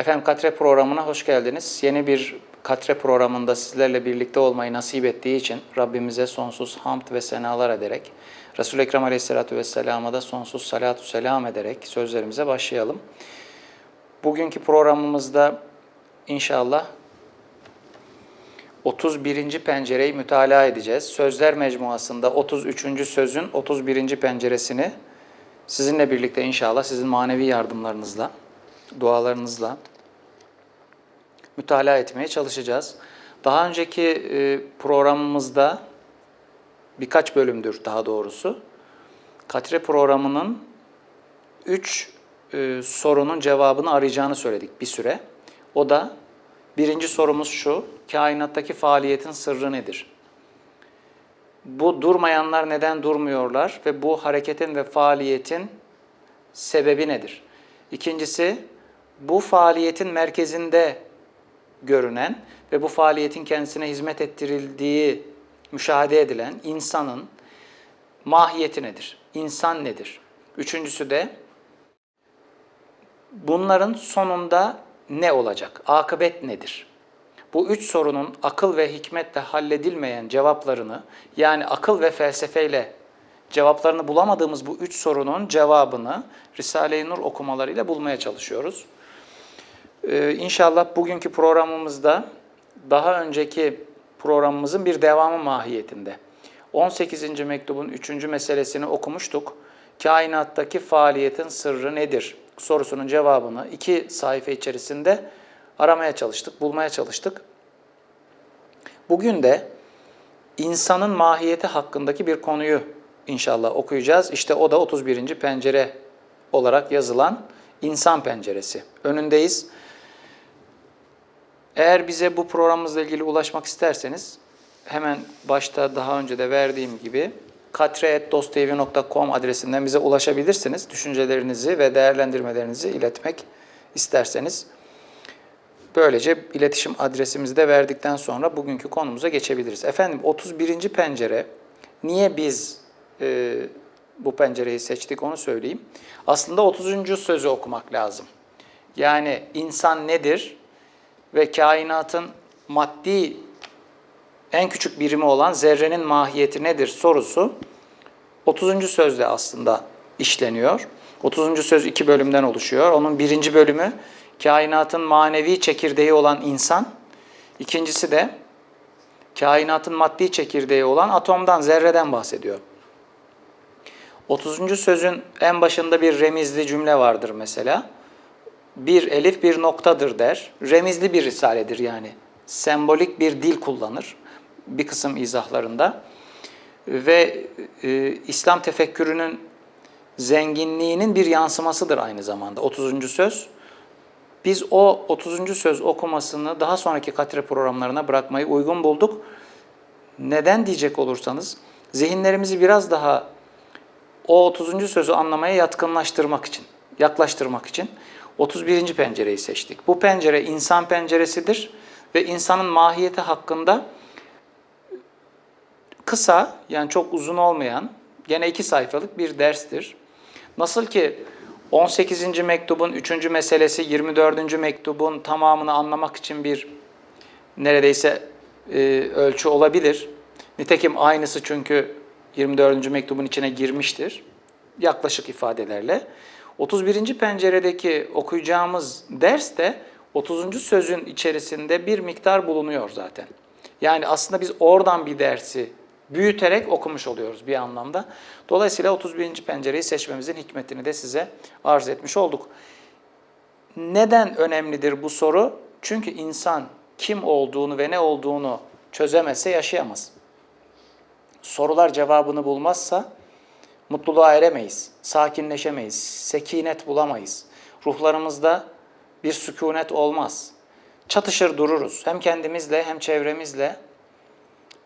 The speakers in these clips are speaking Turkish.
Efendim Katre programına hoş geldiniz. Yeni bir Katre programında sizlerle birlikte olmayı nasip ettiği için Rabbimize sonsuz hamd ve senalar ederek, Resul-i Ekrem Aleyhisselatü Vesselam'a da sonsuz salatu selam ederek sözlerimize başlayalım. Bugünkü programımızda inşallah 31. pencereyi mütalaa edeceğiz. Sözler mecmuasında 33. sözün 31. penceresini sizinle birlikte inşallah sizin manevi yardımlarınızla, dualarınızla mütalaa etmeye çalışacağız. Daha önceki e, programımızda birkaç bölümdür daha doğrusu Katre programının 3 sorunun cevabını arayacağını söyledik bir süre. O da birinci sorumuz şu, kainattaki faaliyetin sırrı nedir? Bu durmayanlar neden durmuyorlar ve bu hareketin ve faaliyetin sebebi nedir? İkincisi, bu faaliyetin merkezinde görünen ve bu faaliyetin kendisine hizmet ettirildiği müşahede edilen insanın mahiyeti nedir? İnsan nedir? Üçüncüsü de bunların sonunda ne olacak? Akıbet nedir? Bu üç sorunun akıl ve hikmetle halledilmeyen cevaplarını yani akıl ve felsefeyle cevaplarını bulamadığımız bu üç sorunun cevabını Risale-i Nur okumalarıyla bulmaya çalışıyoruz. Ee, inşallah bugünkü programımızda daha önceki programımızın bir devamı mahiyetinde. 18. mektubun 3. meselesini okumuştuk. Kainattaki faaliyetin sırrı nedir? sorusunun cevabını iki sayfa içerisinde aramaya çalıştık, bulmaya çalıştık. Bugün de insanın mahiyeti hakkındaki bir konuyu inşallah okuyacağız. İşte o da 31. pencere olarak yazılan insan penceresi. Önündeyiz. Eğer bize bu programımızla ilgili ulaşmak isterseniz hemen başta daha önce de verdiğim gibi katre.dostevi.com adresinden bize ulaşabilirsiniz. Düşüncelerinizi ve değerlendirmelerinizi iletmek isterseniz. Böylece iletişim adresimizi de verdikten sonra bugünkü konumuza geçebiliriz. Efendim 31. pencere, niye biz e, bu pencereyi seçtik onu söyleyeyim. Aslında 30. sözü okumak lazım. Yani insan nedir ve kainatın maddi en küçük birimi olan zerrenin mahiyeti nedir sorusu 30. sözde aslında işleniyor. 30. söz iki bölümden oluşuyor. Onun birinci bölümü kainatın manevi çekirdeği olan insan. İkincisi de kainatın maddi çekirdeği olan atomdan, zerreden bahsediyor. 30. sözün en başında bir remizli cümle vardır mesela. Bir elif bir noktadır der. Remizli bir risaledir yani. Sembolik bir dil kullanır bir kısım izahlarında ve e, İslam tefekkürünün zenginliğinin bir yansımasıdır aynı zamanda 30. söz. Biz o 30. söz okumasını daha sonraki katre programlarına bırakmayı uygun bulduk. Neden diyecek olursanız zihinlerimizi biraz daha o 30. sözü anlamaya yatkınlaştırmak için, yaklaştırmak için 31. pencereyi seçtik. Bu pencere insan penceresidir ve insanın mahiyeti hakkında kısa yani çok uzun olmayan gene iki sayfalık bir derstir. Nasıl ki 18. mektubun 3. meselesi 24. mektubun tamamını anlamak için bir neredeyse e, ölçü olabilir. Nitekim aynısı çünkü 24. mektubun içine girmiştir. Yaklaşık ifadelerle. 31. penceredeki okuyacağımız ders de 30. sözün içerisinde bir miktar bulunuyor zaten. Yani aslında biz oradan bir dersi büyüterek okumuş oluyoruz bir anlamda. Dolayısıyla 31. pencereyi seçmemizin hikmetini de size arz etmiş olduk. Neden önemlidir bu soru? Çünkü insan kim olduğunu ve ne olduğunu çözemezse yaşayamaz. Sorular cevabını bulmazsa mutluluğa eremeyiz, sakinleşemeyiz, sekinet bulamayız. Ruhlarımızda bir sükunet olmaz. Çatışır dururuz. Hem kendimizle hem çevremizle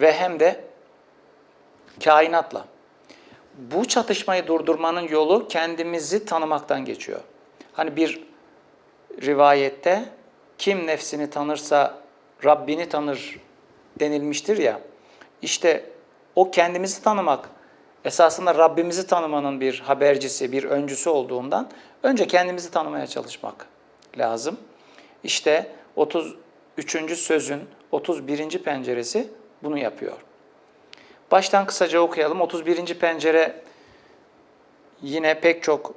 ve hem de kainatla. Bu çatışmayı durdurmanın yolu kendimizi tanımaktan geçiyor. Hani bir rivayette kim nefsini tanırsa Rabbini tanır denilmiştir ya. İşte o kendimizi tanımak esasında Rabbimizi tanımanın bir habercisi, bir öncüsü olduğundan önce kendimizi tanımaya çalışmak lazım. İşte 33. sözün 31. penceresi bunu yapıyor. Baştan kısaca okuyalım. 31. pencere yine pek çok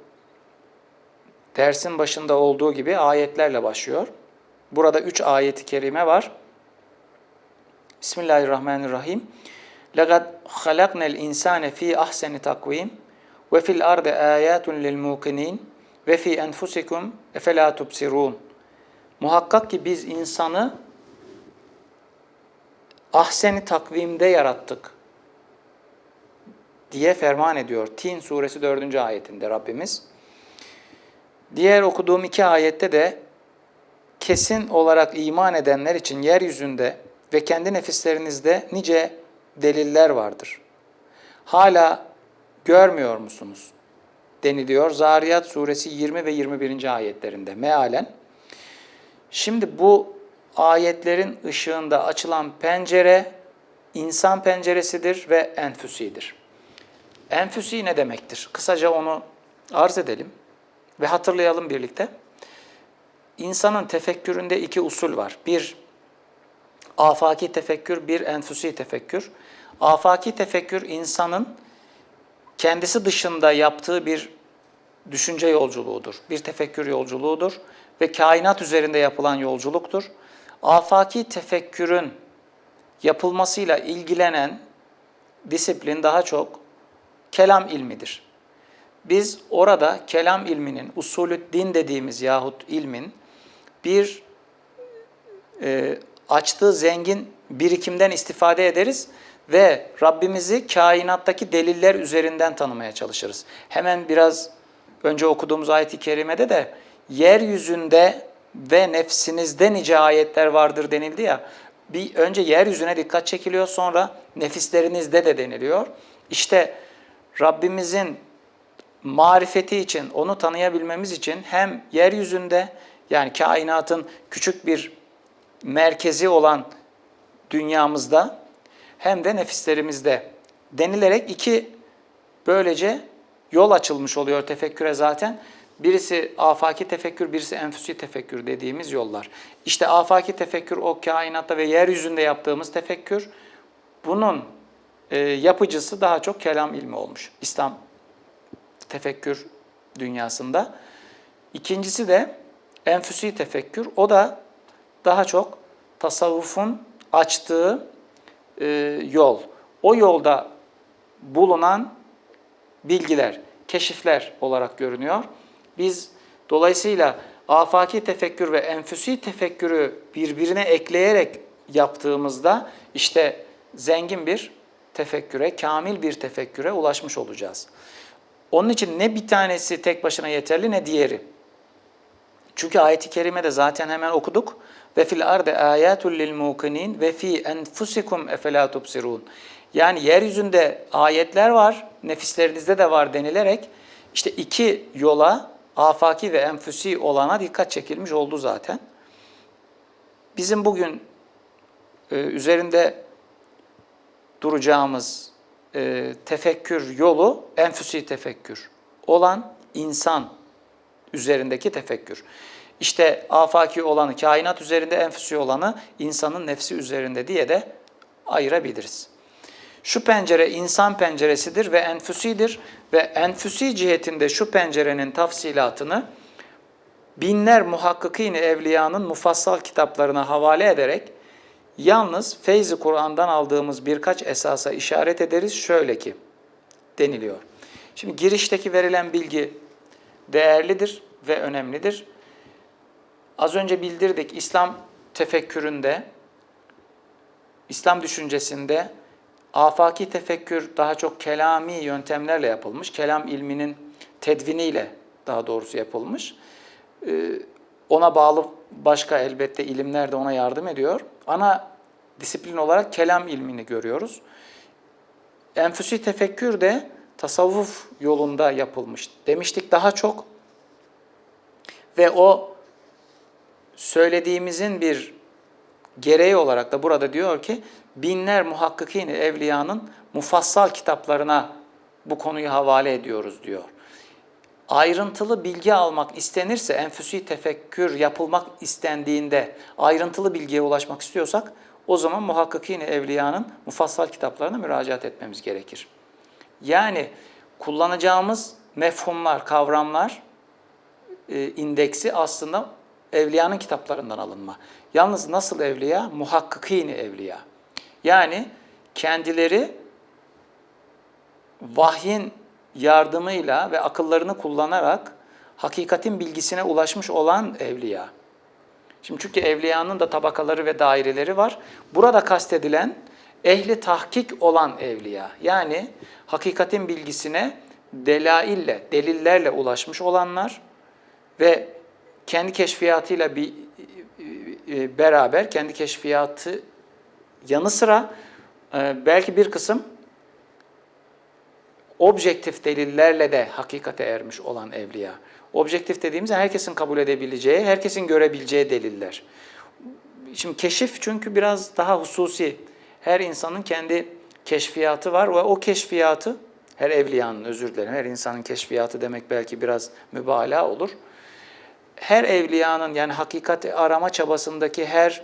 dersin başında olduğu gibi ayetlerle başlıyor. Burada üç ayeti kerime var. Bismillahirrahmanirrahim. لَقَدْ خَلَقْنَا الْاِنْسَانَ ف۪ي أَحْسَنِ تَقْو۪يمٍ وَفِي الْأَرْضِ آيَاتٌ لِلْمُوقِنِينَ وَفِي أَنْفُسِكُمْ اَفَلَا تُبْصِرُونَ Muhakkak ki biz insanı ahseni takvimde yarattık diye ferman ediyor. Tin suresi 4. ayetinde Rabbimiz. Diğer okuduğum iki ayette de kesin olarak iman edenler için yeryüzünde ve kendi nefislerinizde nice deliller vardır. Hala görmüyor musunuz? deniliyor. Zariyat suresi 20 ve 21. ayetlerinde mealen. Şimdi bu ayetlerin ışığında açılan pencere insan penceresidir ve enfüsidir. Enfüsi ne demektir? Kısaca onu arz edelim ve hatırlayalım birlikte. İnsanın tefekküründe iki usul var. Bir, afaki tefekkür, bir enfüsi tefekkür. Afaki tefekkür insanın kendisi dışında yaptığı bir düşünce yolculuğudur. Bir tefekkür yolculuğudur ve kainat üzerinde yapılan yolculuktur. Afaki tefekkürün yapılmasıyla ilgilenen disiplin daha çok kelam ilmidir. Biz orada kelam ilminin, usulü din dediğimiz yahut ilmin bir e, açtığı zengin birikimden istifade ederiz ve Rabbimizi kainattaki deliller üzerinden tanımaya çalışırız. Hemen biraz önce okuduğumuz ayet-i kerimede de yeryüzünde ve nefsinizde nice ayetler vardır denildi ya. Bir önce yeryüzüne dikkat çekiliyor sonra nefislerinizde de deniliyor. İşte Rabbimizin marifeti için, onu tanıyabilmemiz için hem yeryüzünde yani kainatın küçük bir merkezi olan dünyamızda hem de nefislerimizde denilerek iki böylece yol açılmış oluyor tefekküre zaten. Birisi afaki tefekkür, birisi enfüsi tefekkür dediğimiz yollar. İşte afaki tefekkür o kainatta ve yeryüzünde yaptığımız tefekkür. Bunun e, yapıcısı daha çok kelam ilmi olmuş. İslam tefekkür dünyasında. İkincisi de enfüsi tefekkür. O da daha çok tasavvufun açtığı e, yol. O yolda bulunan bilgiler, keşifler olarak görünüyor. Biz dolayısıyla afaki tefekkür ve enfüsi tefekkürü birbirine ekleyerek yaptığımızda işte zengin bir tefekküre, kamil bir tefekküre ulaşmış olacağız. Onun için ne bir tanesi tek başına yeterli ne diğeri. Çünkü ayeti kerimede zaten hemen okuduk. Ve fil arde ayatul lil mukinin ve fi enfusikum efela tubsirun. Yani yeryüzünde ayetler var, nefislerinizde de var denilerek işte iki yola afaki ve enfüsi olana dikkat çekilmiş oldu zaten. Bizim bugün e, üzerinde duracağımız e, tefekkür yolu enfüsi tefekkür olan insan üzerindeki tefekkür. İşte afaki olanı, kainat üzerinde enfüsi olanı insanın nefsi üzerinde diye de ayırabiliriz. Şu pencere insan penceresidir ve enfüsidir ve enfüsi cihetinde şu pencerenin tafsilatını binler muhakkikini evliyanın mufassal kitaplarına havale ederek yalnız feyzi Kur'an'dan aldığımız birkaç esasa işaret ederiz şöyle ki deniliyor. Şimdi girişteki verilen bilgi değerlidir ve önemlidir. Az önce bildirdik İslam tefekküründe, İslam düşüncesinde afaki tefekkür daha çok kelami yöntemlerle yapılmış. Kelam ilminin tedviniyle daha doğrusu yapılmış. Ee, ona bağlı başka elbette ilimler de ona yardım ediyor. Ana disiplin olarak kelam ilmini görüyoruz. Enfüsi tefekkür de tasavvuf yolunda yapılmış. Demiştik daha çok ve o söylediğimizin bir gereği olarak da burada diyor ki binler muhakkikin evliyanın mufassal kitaplarına bu konuyu havale ediyoruz diyor. ayrıntılı bilgi almak istenirse, enfüsi tefekkür yapılmak istendiğinde ayrıntılı bilgiye ulaşmak istiyorsak o zaman muhakkikine evliyanın mufassal kitaplarına müracaat etmemiz gerekir. Yani kullanacağımız mefhumlar, kavramlar e, indeksi aslında evliyanın kitaplarından alınma. Yalnız nasıl evliya? Muhakkikine evliya. Yani kendileri vahyin yardımıyla ve akıllarını kullanarak hakikatin bilgisine ulaşmış olan evliya. Şimdi çünkü evliyanın da tabakaları ve daireleri var. Burada kastedilen ehli tahkik olan evliya. Yani hakikatin bilgisine delaille, delillerle ulaşmış olanlar ve kendi keşfiyatıyla bir e, beraber kendi keşfiyatı yanı sıra e, belki bir kısım objektif delillerle de hakikate ermiş olan evliya. Objektif dediğimiz herkesin kabul edebileceği, herkesin görebileceği deliller. Şimdi keşif çünkü biraz daha hususi. Her insanın kendi keşfiyatı var ve o keşfiyatı, her evliyanın özür dilerim, her insanın keşfiyatı demek belki biraz mübalağa olur. Her evliyanın yani hakikati arama çabasındaki her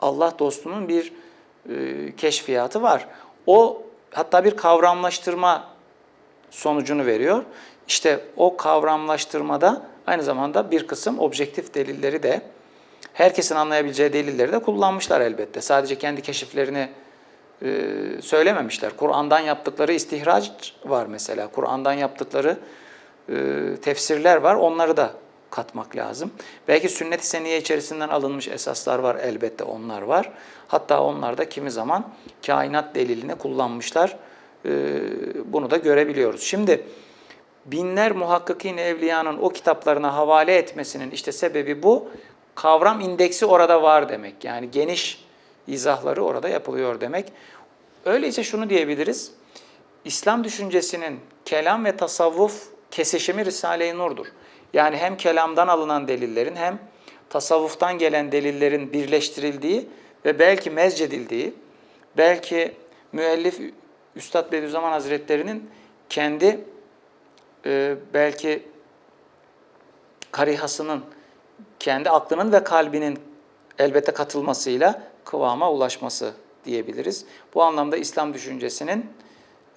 Allah dostunun bir e, keşfiyatı var. O hatta bir kavramlaştırma sonucunu veriyor. İşte o kavramlaştırmada aynı zamanda bir kısım objektif delilleri de herkesin anlayabileceği delilleri de kullanmışlar elbette. Sadece kendi keşiflerini e, söylememişler. Kur'an'dan yaptıkları istihraç var mesela. Kur'an'dan yaptıkları tefsirler var. Onları da katmak lazım. Belki sünnet-i seniye içerisinden alınmış esaslar var elbette onlar var. Hatta onlar da kimi zaman kainat delilini kullanmışlar. Ee, bunu da görebiliyoruz. Şimdi binler muhakkikin evliyanın o kitaplarına havale etmesinin işte sebebi bu. Kavram indeksi orada var demek. Yani geniş izahları orada yapılıyor demek. Öyleyse şunu diyebiliriz. İslam düşüncesinin kelam ve tasavvuf kesişimi Risale-i Nur'dur. Yani hem kelamdan alınan delillerin hem tasavvuftan gelen delillerin birleştirildiği ve belki mezcedildiği, belki müellif Üstad Bediüzzaman Hazretleri'nin kendi e, belki karihasının, kendi aklının ve kalbinin elbette katılmasıyla kıvama ulaşması diyebiliriz. Bu anlamda İslam düşüncesinin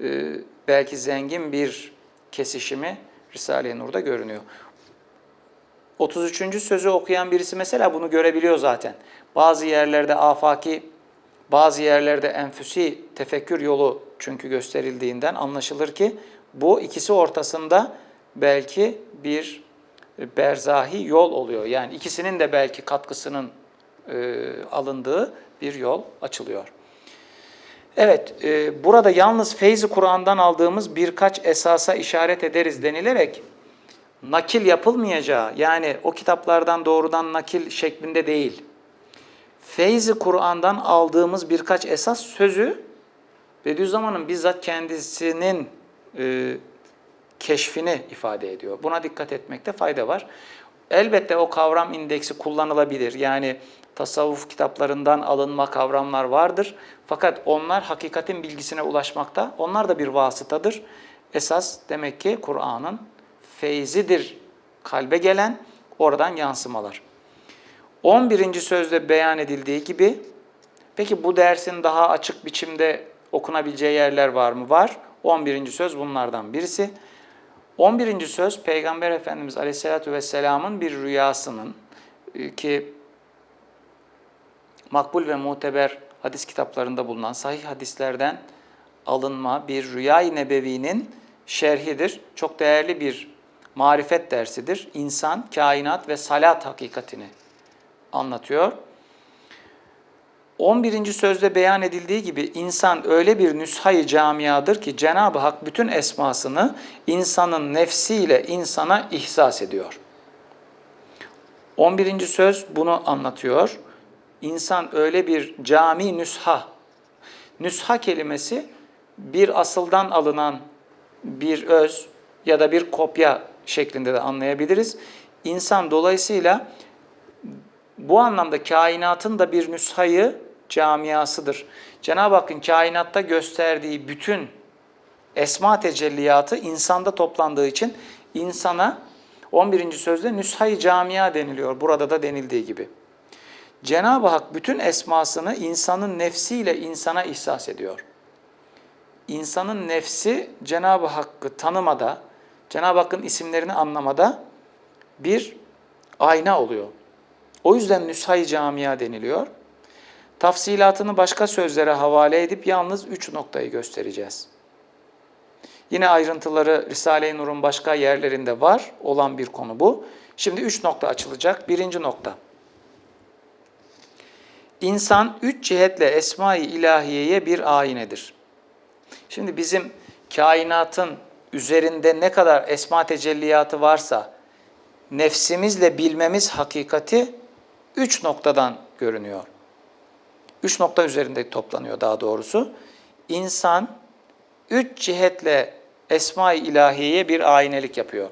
e, belki zengin bir kesişimi Risale-i Nur'da görünüyor. 33. sözü okuyan birisi mesela bunu görebiliyor zaten. Bazı yerlerde afaki, bazı yerlerde enfüsi tefekkür yolu çünkü gösterildiğinden anlaşılır ki bu ikisi ortasında belki bir berzahi yol oluyor. Yani ikisinin de belki katkısının e, alındığı bir yol açılıyor. Evet, e, burada yalnız feyzi Kur'an'dan aldığımız birkaç esasa işaret ederiz denilerek nakil yapılmayacağı yani o kitaplardan doğrudan nakil şeklinde değil. Feyzi Kur'an'dan aldığımız birkaç esas sözü Bediüzzaman'ın bizzat kendisinin e, keşfini ifade ediyor. Buna dikkat etmekte fayda var. Elbette o kavram indeksi kullanılabilir. Yani tasavvuf kitaplarından alınma kavramlar vardır. Fakat onlar hakikatin bilgisine ulaşmakta. Onlar da bir vasıtadır. Esas demek ki Kur'an'ın feyzidir kalbe gelen oradan yansımalar. 11. sözde beyan edildiği gibi peki bu dersin daha açık biçimde okunabileceği yerler var mı? Var. 11. söz bunlardan birisi. 11. söz Peygamber Efendimiz Aleyhisselatü Vesselam'ın bir rüyasının e, ki makbul ve muteber hadis kitaplarında bulunan sahih hadislerden alınma bir rüyay nebevinin şerhidir. Çok değerli bir marifet dersidir. İnsan, kainat ve salat hakikatini anlatıyor. 11. sözde beyan edildiği gibi insan öyle bir nüshayı camiadır ki Cenab-ı Hak bütün esmasını insanın nefsiyle insana ihsas ediyor. 11. söz bunu anlatıyor. İnsan öyle bir cami nüsha. Nüsha kelimesi bir asıldan alınan bir öz ya da bir kopya şeklinde de anlayabiliriz. İnsan dolayısıyla bu anlamda kainatın da bir nüshayı camiasıdır. Cenab-ı Hakk'ın kainatta gösterdiği bütün esma tecelliyatı insanda toplandığı için insana 11. sözde nüshayı camia deniliyor. Burada da denildiği gibi. Cenab-ı Hak bütün esmasını insanın nefsiyle insana ihsas ediyor. İnsanın nefsi Cenab-ı Hakk'ı tanımada, Cenab-ı Hakk'ın isimlerini anlamada bir ayna oluyor. O yüzden nüshayı camia deniliyor. Tafsilatını başka sözlere havale edip yalnız üç noktayı göstereceğiz. Yine ayrıntıları Risale-i Nur'un başka yerlerinde var olan bir konu bu. Şimdi üç nokta açılacak. Birinci nokta. İnsan üç cihetle Esma-i İlahiye'ye bir ayinedir. Şimdi bizim kainatın üzerinde ne kadar esma tecelliyatı varsa nefsimizle bilmemiz hakikati üç noktadan görünüyor. Üç nokta üzerinde toplanıyor daha doğrusu. İnsan üç cihetle Esma-i İlahiye'ye bir ayinelik yapıyor.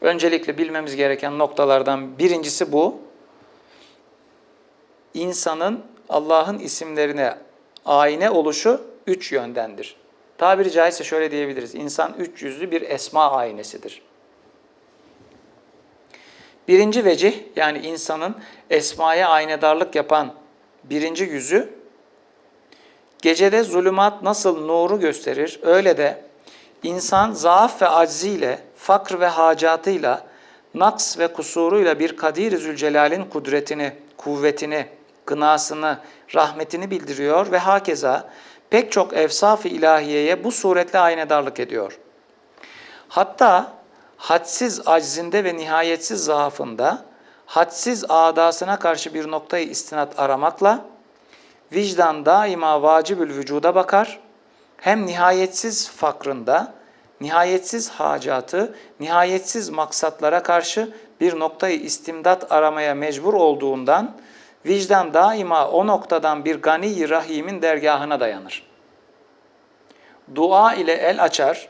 Öncelikle bilmemiz gereken noktalardan birincisi bu. İnsanın Allah'ın isimlerine ayine oluşu üç yöndendir. Tabiri caizse şöyle diyebiliriz. İnsan üç yüzlü bir esma aynesidir. Birinci vecih yani insanın esmaya aynedarlık yapan birinci yüzü gecede zulümat nasıl nuru gösterir öyle de insan zaaf ve acziyle, fakr ve hacatıyla, naks ve kusuruyla bir Kadir-i Zülcelal'in kudretini, kuvvetini, gınasını, rahmetini bildiriyor ve hakeza pek çok evsaf-ı ilahiyeye bu suretle aynedarlık ediyor. Hatta hadsiz aczinde ve nihayetsiz zaafında, hadsiz adasına karşı bir noktayı istinat aramakla, vicdan daima vacibül vücuda bakar, hem nihayetsiz fakrında, nihayetsiz hacatı, nihayetsiz maksatlara karşı bir noktayı istimdat aramaya mecbur olduğundan, vicdan daima o noktadan bir gani rahimin dergahına dayanır. Dua ile el açar,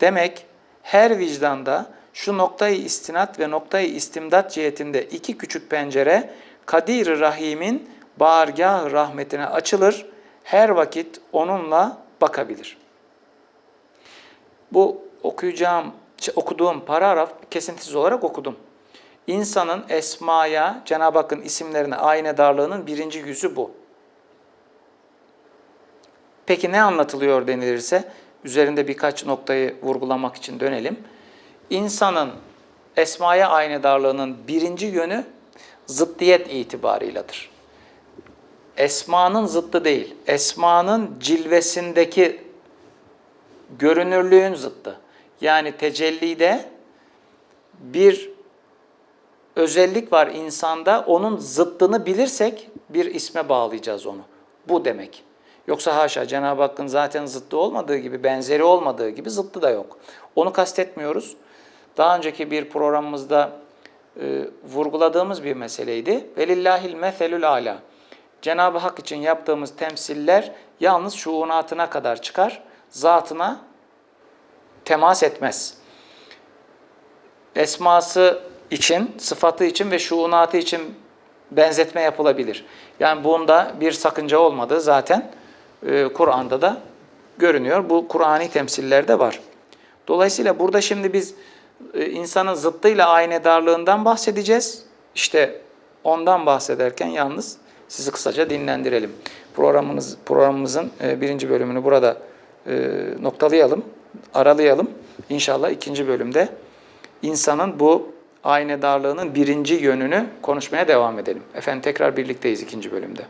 demek her vicdanda şu noktayı istinat ve noktayı istimdat cihetinde iki küçük pencere Kadir Rahim'in bağırgah rahmetine açılır. Her vakit onunla bakabilir. Bu okuyacağım, okuduğum paragraf kesintisiz olarak okudum. İnsanın esmaya, Cenab-ı Hakk'ın isimlerine aynedarlığının birinci yüzü bu. Peki ne anlatılıyor denilirse, üzerinde birkaç noktayı vurgulamak için dönelim. İnsanın esmaya aynedarlığının birinci yönü zıddiyet itibarıyladır. Esmanın zıttı değil, esmanın cilvesindeki görünürlüğün zıttı. Yani tecellide bir özellik var insanda, onun zıttını bilirsek bir isme bağlayacağız onu. Bu demek. Yoksa haşa Cenab-ı Hakk'ın zaten zıttı olmadığı gibi, benzeri olmadığı gibi zıttı da yok. Onu kastetmiyoruz. Daha önceki bir programımızda e, vurguladığımız bir meseleydi. Velillahil meselül ala. Cenab-ı Hak için yaptığımız temsiller yalnız şuunatına kadar çıkar, zatına temas etmez. Esması için, sıfatı için ve şuunatı için benzetme yapılabilir. Yani bunda bir sakınca olmadığı zaten e, Kur'an'da da görünüyor. Bu Kur'ani temsillerde var. Dolayısıyla burada şimdi biz e, insanın zıttıyla aynedarlığından bahsedeceğiz. İşte ondan bahsederken yalnız sizi kısaca dinlendirelim. Programımız, programımızın e, birinci bölümünü burada e, noktalayalım, aralayalım. İnşallah ikinci bölümde insanın bu aynedarlığının birinci yönünü konuşmaya devam edelim. Efendim tekrar birlikteyiz ikinci bölümde.